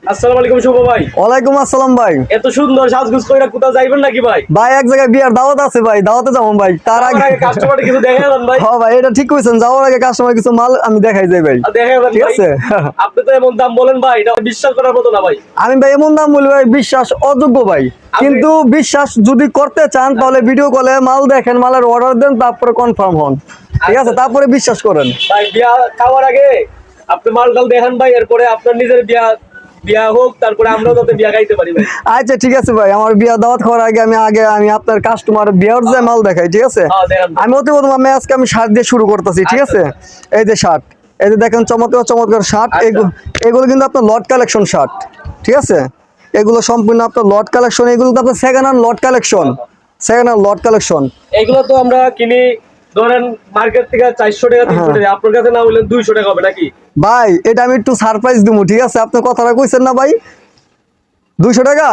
আসসালামু আলাইকুম শুভ ভাই। ওয়ালাইকুম আসসালাম ভাই। এত সুন্দর সাজগুজ কইরা কোথাও যাইবেন নাকি ভাই? ভাই এক জায়গায় বিয়ার দাওয়াত আছে ভাই দাওয়াতে যাব ভাই। তার আগে কাস্টমার কিছু দেখে দেন ভাই। হ্যাঁ ভাই এটা ঠিক কইছেন যাওয়ার আগে কাস্টমার কিছু মাল আমি দেখাই যাই ভাই। আর দেন ঠিক আছে? আপনি তো এমন দাম বলেন ভাই এটা বিশ্বাস করার মতো না ভাই। আমি ভাই এমন দাম বলি ভাই বিশ্বাস অযোগ্য ভাই। কিন্তু বিশ্বাস যদি করতে চান তাহলে ভিডিও কলে মাল দেখেন মালের অর্ডার দেন তারপরে কনফার্ম হন। ঠিক আছে? তারপরে বিশ্বাস করেন। ভাই বিয়া খাওয়ার আগে আপনি মাল টাল দেখান ভাই এরপরে আপনার নিজের বিয়া বিয়া হোক তারপরে আমরাও যাতে বিয়া খাইতে পারি ভাই। আচ্ছা ঠিক আছে ভাই আমার বিয়া দাওয়াত খাওয়ার আগে আমি আগে আমি আপনার কাস্টমার বিয়ার যে মাল দেখাই ঠিক আছে? হ্যাঁ। আমি অতি প্রথম আমি আজকে আমি শার্ট দিয়ে শুরু করতেছি ঠিক আছে? এই যে শার্ট এই যে দেখেন চমৎকার চমৎকার শার্ট আচ্ছা। এগুলো কিন্তু আপনার লট কালেকশন শার্ট ঠিক আছে? এগুলো সম্পূর্ণ আপনার লট কালেকশন এগুলো তো আপনার second hand lot collection second hand lot collection এগুলো তো আমরা কিনি ধরেন মার্কেট থেকে চারশো টাকা তিনশো হ্যাঁ। টাকা আপনার কাছে না হলে দুইশো টাকা হবে নাকি? ভাই এটা আমি একটু সারপ্রাইজ দিব ঠিক আছে? আপনি কথাটা কইছেন না ভাই? দুইশো টাকা?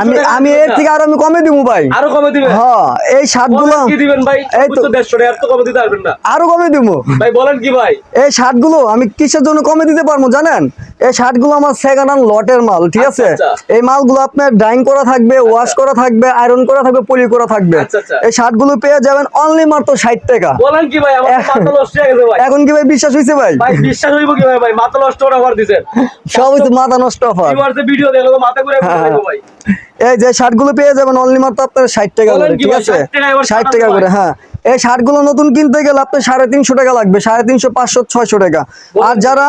আমি আমি এর থেকে আরও আমি কমে দিব ভাই। আরও কমে দিবেন? হ্যাঁ এই শার্টগুলো কি দিবেন ভাই? এই তো দেড়শো টাকা এত কমে দিতে পারবেন না। আরও কমে দিব ভাই বলেন কি ভাই? এই শার্টগুলো আমি কিসের জন্য কমে দিতে পারব জানেন? এই শার্টগুলো আমার সেকেন্ড হ্যান্ড লটের মাল ঠিক আছে? আচ্ছা, আচ্ছা। এই মালগুলো আপনার ড্রাইং করা থাকবে ওয়াশ করা থাকবে আয়রন করা থাকবে পলি করা থাকবে। আচ্ছা, আচ্ছা। এই শার্টগুলো পেয়ে যাবেন অনলি মাত্র ষাট টাকা। বলেন কি ভাই আমার মাথা নষ্ট হয়ে গেছে ভাই। এখন কি ভাই বিশ্বাস হয়েছে ভাই? ভাই বিশ্বাস হইব কি ভাই ভাই? মাথা নষ্ট অফার দিছেন সব হচ্ছে মাথা নষ্ট অফার ভিউয়ার্স ভিডিও দেখল মাথা ঘুরে হ্যাঁ। ভাই। এই যে শার্টগুলো পেয়ে যাবেন অনলি মাত্র আপনার ষাট টাকা করে ঠিক আছে? 60 ষাট টাকা করে হ্যাঁ। এই শার্টগুলো নতুন কিনতে গেলে আপনার সাড়ে তিনশো টাকা লাগবে সাড়ে তিনশো পাঁচশো ছয়শো টাকা। আর যারা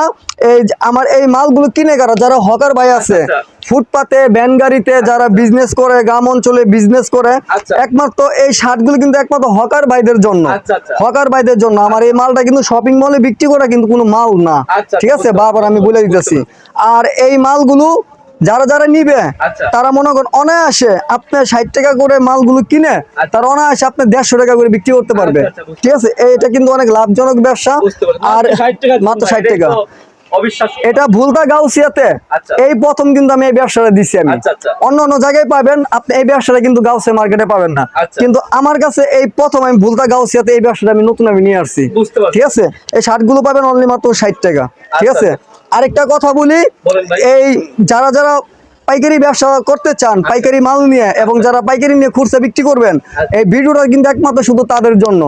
এই আমার এই মালগুলো কিনে কারা? যারা হকার ভাই আছে আচ্ছা। ফুটপাতে ভ্যান গাড়িতে যারা বিজনেস করে গ্রাম অঞ্চলে বিজনেস করে আচ্ছা। একমাত্র এই শার্টগুলো কিন্তু একমাত্র হকার ভাইদের জন্য। আচ্ছা, আচ্ছা। হকার ভাইদের জন্য। আমার এই মালটা কিন্তু শপিং মলে বিক্রি করা কিন্তু কোনো মাল না। আচ্ছা, ঠিক আছে? বারবার আমি বলে দিতেছি। আর এই মালগুলো যারা যারা নিবে আচ্ছা। তারা মনে করেন অনায়াসে আপনি ষাট টাকা করে মালগুলো কিনে আচ্ছা। তারা অনায়াসে আপনি দেড়শো টাকা করে বিক্রি করতে পারবে। আচ্ছা, ঠিক আছে? এটা কিন্তু অনেক লাভজনক ব্যবসা। আর মাত্র 60 টাকা ষাট টাকা। এটা ভুলতা গাউসিয়াতে। আচ্ছা। এই প্রথম কিন্তু আমি এই ব্যবসাটা দিছি আমি। আচ্ছা, আচ্ছা। অন্য অন্য জায়গায় পাবেন আপনি এই ব্যবসাটা কিন্তু গাউসে মার্কেটে পাবেন না। কিন্তু আমার কাছে এই প্রথম আমি ভুলতা গাউসিয়াতে এই ব্যবসাটা আমি নতুন আমি নিয়ে আসছি। ঠিক আছে? এই শার্টগুলো পাবেন অনলি মাত্র ষাট টাকা। ঠিক আছে? আরেকটা কথা বলি এই যারা যারা পাইকারি ব্যবসা করতে চান পাইকারি মাল নিয়ে এবং যারা পাইকারি নিয়ে খুরসা বিক্রি করবেন আচ্ছা। এই ভিডিওটা কিন্তু একমাত্র শুধু তাদের জন্য।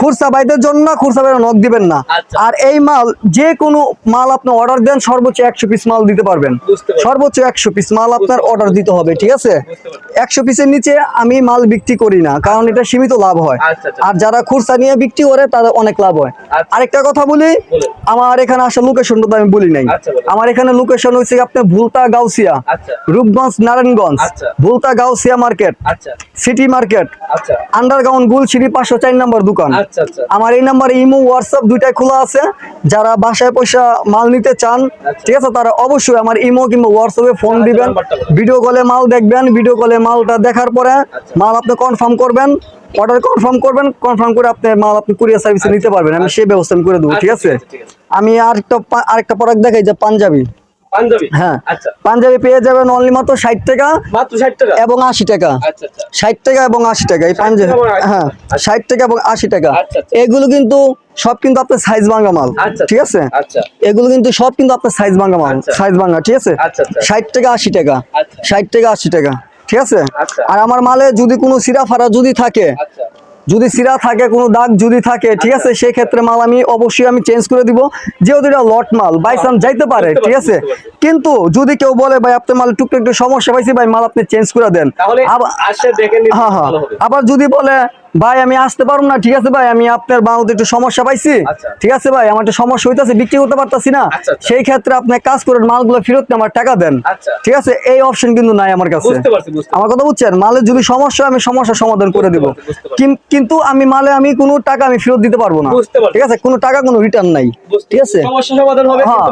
খুরসা ভাইদের জন্য না খুরসা ভাইরা নক দিবেন না। আচ্ছা। আর এই মাল যে কোনো মাল আপনি অর্ডার দেন সর্বোচ্চ একশো পিস মাল দিতে পারবেন। সর্বোচ্চ একশো পিস মাল আপনার অর্ডার দিতে হবে ঠিক আছে? একশো পিসের নিচে আমি মাল বিক্রি করি না কারণ এটা সীমিত লাভ হয়। আচ্ছা, আচ্ছা। আর যারা খুরসা নিয়ে বিক্রি করে তাদের অনেক লাভ হয়। আচ্ছা। আরেকটা কথা বলি আমার এখানে আসা লোকেশনটা তো আমি বলি নাই। আচ্ছা, আমার এখানে লোকেশন হচ্ছে আপনার ভুলতা গাউসিয়া। আচ্ছা। রূপগঞ্জ নারায়ণগঞ্জ আচ্ছা। ভুলতা গাউসিয়া মার্কেট আচ্ছা। সিটি মার্কেট আচ্ছা। আন্ডারগ্রাউন্ড গুলশিরি পাঁচশো চার নম্বর দোকান। আচ্ছা আচ্ছা। আমার এই নাম্বারে ইমো হোয়াটসঅ্যাপ দুইটাই খোলা আছে। যারা বাসায় পয়সা মাল নিতে চান আচ্ছা। ঠিক আছে তারা অবশ্যই আমার ইমো কিংবা হোয়াটসঅ্যাপে ফোন আচ্ছা, দিবেন। ভিডিও কলে মাল দেখবেন ভিডিও কলে মালটা দেখার পরে আচ্ছা। মাল আপনি কনফার্ম করবেন। অর্ডার কনফার্ম করবেন কনফার্ম করে আপনি মাল আপনি কুরিয়ার সার্ভিসে নিতে পারবেন। আমি সেই ব্যবস্থা আমি করে দেবো আচ্ছা, ঠিক আছে। আমি আরেকটা আরেকটা প্রোডাক্ট দেখাই যে পাঞ্জাবি। পাঞ্জাবি? হ্যাঁ। আচ্ছা। পাঞ্জাবি পেয়ে যাবেন অনলি মাত্র ষাট টাকা মাত্র ষাট টাকা? এবং আশি টাকা। আচ্ছা আচ্ছা। ষাট টাকা এবং আশি টাকা এই পাঞ্জাবি। হ্যাঁ টাকা। ষাট টাকা এবং আশি টাকা। আচ্ছা। এগুলো কিন্তু সব কিন্তু আপনার সাইজ ভাঙা মাল ঠিক আছে? এগুলো কিন্তু সব কিন্তু আপনার সাইজ ভাঙা মাল। সাইজ ভাঙা ঠিক আছে? আচ্ছা, আচ্ছা। ষাট টাকা আশি টাকা। আচ্ছা। ষাট টাকা আশি টাকা ঠিক আছে। আর আমার মালে যদি কোনো সিরা ফারা যদি থাকে যদি সিরা থাকে কোনো দাগ যদি থাকে ঠিক আছে সেই ক্ষেত্রে মাল আমি অবশ্যই আমি চেঞ্জ করে দিব। যেহেতু এটা লট মাল বাই চান্স যাইতে পারে ঠিক আছে? কিন্তু যদি কেউ বলে ভাই আপনার মাল টুকটুক একটু সমস্যা পাইছি ভাই মাল আপনি চেঞ্জ করে দেন। হ্যাঁ হ্যাঁ। আবার যদি বলে ভাই আমি আসতে পারব না ঠিক আছে ভাই? আমি আপনার বাংলাতে একটু সমস্যা পাইছি। আচ্ছা। ঠিক আছে ভাই? আমার একটু সমস্যা হইতেছে বিক্রি করতে পারতাছি না। আচ্ছা, আচ্ছা। সেই ক্ষেত্রে আপনি কাজ করেন মালগুলো ফেরত আমার টাকা দেন। আচ্ছা। ঠিক আছে? এই অপশন কিন্তু নাই আমার কাছে। আমার কথা বুঝছেন? মালের যদি সমস্যা হয়, আমি সমস্যার সমাধান করে দিব। কিন্তু আমি মালে আমি কোনো টাকা আমি ফেরত দিতে পারব না। ঠিক আছে? কোনো টাকা কোনো রিটার্ন নাই। ঠিক আছে? সমস্যা হ্যাঁ।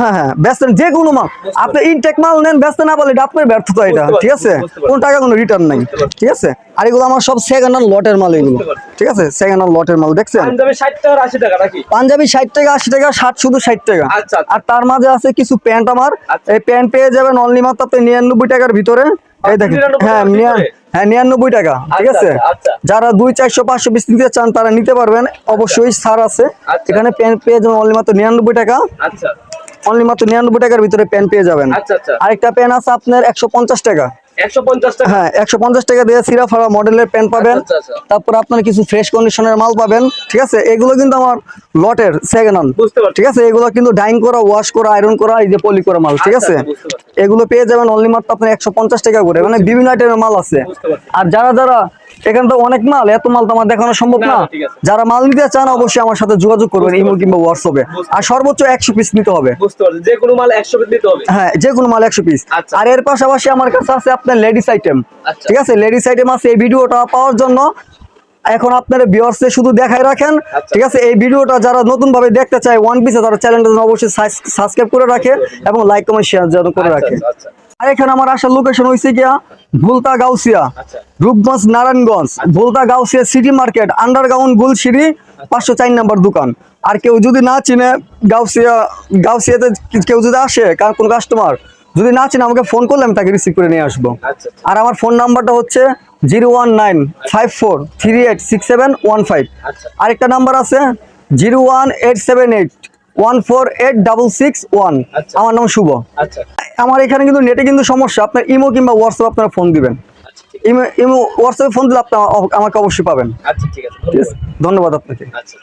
হ্যাঁ হ্যাঁ। ব্যস্ত যে কোনো মাল। আপনি ইনটেক মাল নেন ব্যস্ত না পারলে এটা আপনার ব্যর্থতা এটা। ঠিক আছে? কোনো টাকা কোনো রিটার্ন নাই। ঠিক আছে? আর এগুলো আমার সব সেকেন্ড হ্যান্ড লটের মাল এগুলো। ঠিক আছে? সেকেন্ড হ্যান্ড লটের মাল দেখছেন? পাঞ্জাবি ষাট টাকা আর আশি টাকা নাকি? পাঞ্জাবি ষাট টাকা আশি টাকা শার্ট শুধু ষাট টাকা। আচ্ছা, আচ্ছা। আর তার মাঝে আছে কিছু প্যান্ট আমার। আচ্ছা। এই প্যান্ট পেয়ে যাবেন অনলি মাত্র আপনি নিরানব্বই টাকার ভিতরে। এই দেখেন। হ্যাঁ হ্যাঁ নিরানব্বই টাকা ঠিক আছে। যারা দুই চারশো পাঁচশো পিস নিতে চান তারা নিতে পারবেন। অবশ্যই ছাড় আছে। এখানে প্যান্ট পেয়ে যাবেন অনলি মাত্র নিরানব্বই টাকা। অনলি মাত্র নিরানব্বই টাকার ভিতরে পেন পেয়ে যাবেন। আরেকটা পেন আছে আপনার একশো পঞ্চাশ টাকা। হ্যাঁ একশো পঞ্চাশ টাকা দিয়ে মডেলের পেন পাবেন আচ্ছা, আচ্ছা, আচ্ছা। তারপর আপনার কিছু ফ্রেশ কন্ডিশনের মাল পাবেন ঠিক আছে? এগুলো কিন্তু আমার লটের সেকেন্ড হ্যান্ড ঠিক আছে? এগুলো কিন্তু ডাইং করা ওয়াশ করা আয়রন করা এই যে পলি করা মাল ঠিক আচ্ছা, আছে? আচ্ছা, এগুলো পেয়ে যাবেন অনলি মাত্র আপনার একশো পঞ্চাশ টাকা করে। মানে বিভিন্ন আইটেমের মাল আছে। আর যারা যারা এখানে তো অনেক মাল এত মাল তো আমার দেখানো সম্ভব না। যারা মাল নিতে চান অবশ্যই আমার সাথে যোগাযোগ করবেন ইমো কিংবা হোয়াটসঅ্যাপে আর সর্বোচ্চ একশো পিস নিতে হবে। যে কোনো মাল একশো পিস দিতে হবে? হ্যাঁ যে কোনো মাল একশো পিস আচ্ছা। আর এর পাশাপাশি আমার কাছে আছে আপনার লেডিস আইটেম আচ্ছা। ঠিক আছে? লেডিস আইটেম আছে এই ভিডিওটা পাওয়ার জন্য। এখন আপনার ভিউয়ার্সে শুধু দেখাই রাখেন। আচ্ছা। ঠিক আছে? এই ভিডিওটা যারা নতুন ভাবে দেখতে চায় ওয়ান পিসে তারা চ্যানেলটা অবশ্যই সাবস্ক্রাইব করে রাখে এবং লাইক কমেন্ট শেয়ার যেন করে রাখে। আর এখানে আমার আসার লোকেশন হয়েছে গিয়া ভুলতা গাউসিয়া আচ্ছা। Rupganj Narayanganj. Bhulta Gausia city market underground Gulshiri পাঁচশো চার নাম্বার দোকান। আর কেউ যদি না চিনে গাউসিয়া গাউসিয়াতে কেউ যদি আসে কার কোনো কাস্টমার যদি না চিনে আমাকে ফোন করলে আমি তাকে রিসিভ করে নিয়ে আসব। আচ্ছা আর আমার ফোন নাম্বারটা হচ্ছে zero one nine five four three eight six seven one five আচ্ছা। আরেকটা নাম্বার আছে zero one eight seven eight one four eight double six one. আমার নাম শুভ। আচ্ছা। আমার এখানে কিন্তু নেটে কিন্তু সমস্যা আপনার ইমো কিংবা হোয়াটসঅ্যাপ আপনারা ফোন দিবেন। ইমো ইমো হোয়াটসঅ্যাপে ফোন দিলে আপনি আমাকে অবশ্যই পাবেন। আচ্ছা ঠিক আছে। ধন্যবাদ আপনাকে। আচ্ছা।